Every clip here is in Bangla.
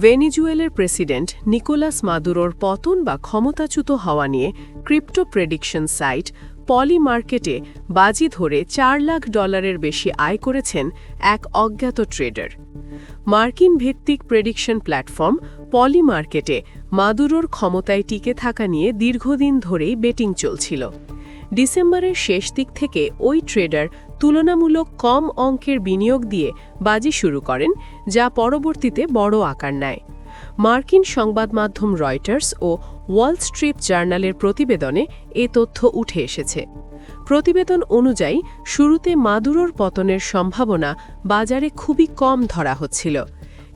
ভেনিজুয়েলের প্রেসিডেন্ট নিকোলাস মাদুরোর পতন বা ক্ষমতাচ্যুত হওয়া নিয়ে ক্রিপ্টো প্রেডিকশন সাইট পলি মার্কেটে বাজি ধরে চার লাখ ডলারের বেশি আয় করেছেন এক অজ্ঞাত ট্রেডার। মার্কিন ভিত্তিক প্রেডিকশন প্ল্যাটফর্ম পলি মার্কেটে মাদুরোর ক্ষমতায় টিকে থাকা নিয়ে দীর্ঘদিন ধরেই বেটিং চলছিল। ডিসেম্বরের শেষ দিক থেকে ওই ট্রেডার তুলনামূলক কম অঙ্কের বিনিয়োগ দিয়ে বাজি শুরু করেন, যা পরবর্তীতে বড় আকার নেয়। মার্কিন সংবাদ মাধ্যম রয়টার্স ও ওয়াল স্ট্রিট জার্নালের প্রতিবেদনে এ তথ্য উঠে এসেছে। প্রতিবেদন অনুযায়ী, শুরুতে মাদুরোর পতনের সম্ভাবনা বাজারে খুবই কম ধরা হচ্ছিল।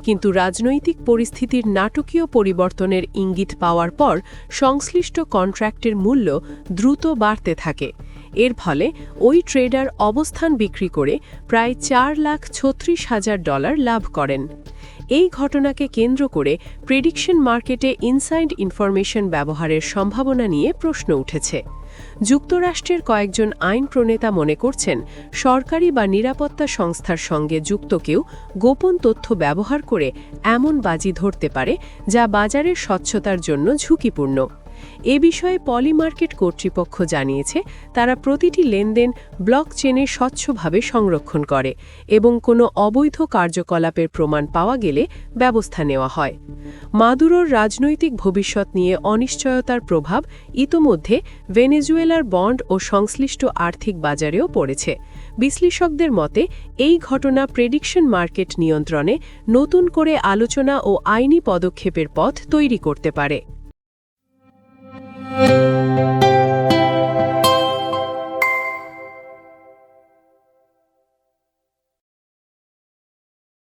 কিন্তু রাজনৈতিক পরিস্থিতির নাটকীয় পরিবর্তনের ইঙ্গিত পাওয়ার পর সংশ্লিষ্ট কন্ট্রাক্টের মূল্য দ্রুত বাড়তে থাকে। এর ফলে ওই ট্রেডার অবস্থান বিক্রি করে প্রায় চার লাখ ছত্রিশ হাজার ডলার লাভ করেন। এই ঘটনাকে কেন্দ্র করে প্রেডিকশন মার্কেটে ইনসাইড ইনফরমেশন ব্যবহারের সম্ভাবনা নিয়ে প্রশ্ন উঠেছে। যুক্তরাষ্ট্রের কয়েকজন আইন প্রণেতা মনে করছেন, সরকারি বা নিরাপত্তা সংস্থার সঙ্গে যুক্ত কেউ গোপন তথ্য ব্যবহার করে এমন বাজি ধরতে পারে যা বাজারের স্বচ্ছতার জন্য ঝুঁকিপূর্ণ। এ বিষয়ে পলিমার্কেট কর্তৃপক্ষ জানিয়েছে, তারা প্রতিটি লেনদেন ব্লক চেনে স্বচ্ছভাবে সংরক্ষণ করে এবং কোনো অবৈধ কার্যকলাপের প্রমাণ পাওয়া গেলে ব্যবস্থা নেওয়া হয়। মাদুরোর রাজনৈতিক ভবিষ্যৎ নিয়ে অনিশ্চয়তার প্রভাব ইতোমধ্যে ভেনেজুয়েলার বন্ড ও সংশ্লিষ্ট আর্থিক বাজারেও পড়েছে। বিশ্লেষকদের মতে, এই ঘটনা প্রেডিকশন মার্কেট নিয়ন্ত্রণে নতুন করে আলোচনা ও আইনি পদক্ষেপের পথ তৈরি করতে পারে। Thank you.